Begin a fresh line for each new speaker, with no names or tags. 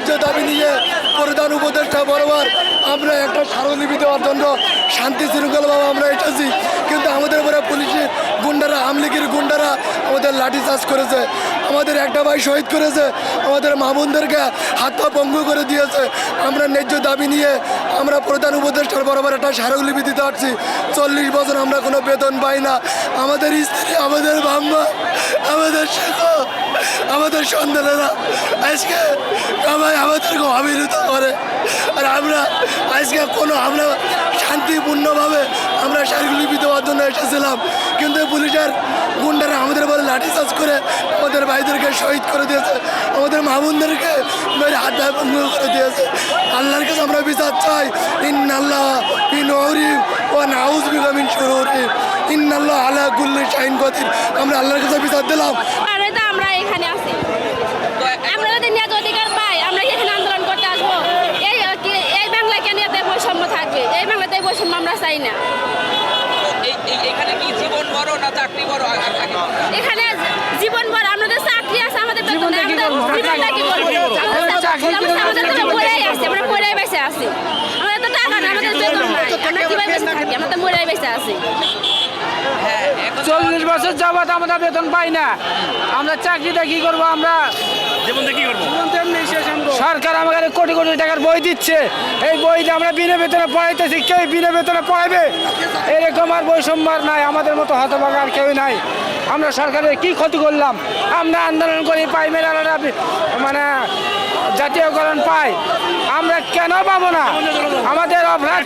ন্যায্য দাবি নিয়ে প্রধান উপদেষ্টা বরাবর আমরা একটা স্মারকলিপি দেওয়ার জন্য শান্তি শৃঙ্খলাভাবে আমরা এসেছি। কিন্তু আমাদের উপরে পুলিশের গুন্ডারা, আমলিগির গুন্ডারা আমাদের লাঠি লাঠিচার্জ করেছে। আমাদের একটা ভাই শহীদ করেছে। আমাদের মামুনদেরকে হাত পা পঙ্গু করে দিয়েছে। আমরা ন্যায্য দাবি নিয়ে আমরা প্রধান উপদেষ্টার বরাবর একটা স্মারকলিপি দিতে পারছি চল্লিশ বছর আমরা কোনো বেতন পাই না। আমাদের স্ত্রী, আমাদের বাম্মা আমাদের শিক্ষক আমাদের সন্তানেরা আজকে সবাই আমাদেরকে অবিরত করে। আর আমরা আজকে কোনো আমরা শান্তিপূর্ণভাবে আমরা শারীরিক দেওয়ার জন্য এসেছিলাম, কিন্তু পুলিশের গুন্ডারা আমাদের বলে লাঠিচার্জ করে আমাদের ভাইদেরকে শহীদ করে দিয়েছে, আমাদের মামুনদেরকে মেরে হাত ভঙ্গ করে দিয়েছে। আল্লাহর কাছে আমরা বিচার চাই, ইন্নাল্লাহ ইন ওরিম ও নাউজ বিগামিন শুরুরি, ইন্নাল্লাহ আলা গুল্লি শাহিন কদির। আমরা আল্লাহর কাছে বিচার দিলাম
কারণে তো আমরা এখানে আছি আমরা যদি ন্যায় অধিকার পাই আমরা কি এখানে আন্দোলন করতে আসব এই কি- এই বাংলায় কেন এত বৈষম্য থাকবে এই বাংলাতে এই বৈষম্য আমরা চাই না।
এখানে কি জীবন বড় না চাকরি বড়? আ- আ- আগে
এখানে জীবন ভর আমাদের চাকরি আছে আমাদের বেতন জীবনটা কি তো আছি আমরা মরেই বেঁচে আছি। আমাদের তো টাকা নাই আমাদের বেতন নাই। আমরা কীভাবে বেঁচে থাকি? আমরা তো মরেই বেঁচে আছি।
হ্যাঁ
চল্লিশ বছর যাবৎ আমরা বেতন পাই না। আমরা চাকরিটা কি করব? আমরা
জীবনটা কি করব?
সরকার আমাকে কোটি কোটি টাকার বই দিচ্ছে। এই বইতে আমরা বিনা বেতনে পড়াইতেছি, কেউ বিনা বেতনে পড়াবে এরকম আর বৈষম্য নাই, আমাদের মতো হতভাগা আর কেউ নাই। আমরা সরকারের কি ক্ষতি করলাম? আমরা আন্দোলন করি, পাই মেলারা মানে জাতীয়করণ পাই। আমরা কেন পাবো না? আমাদের অপরাধ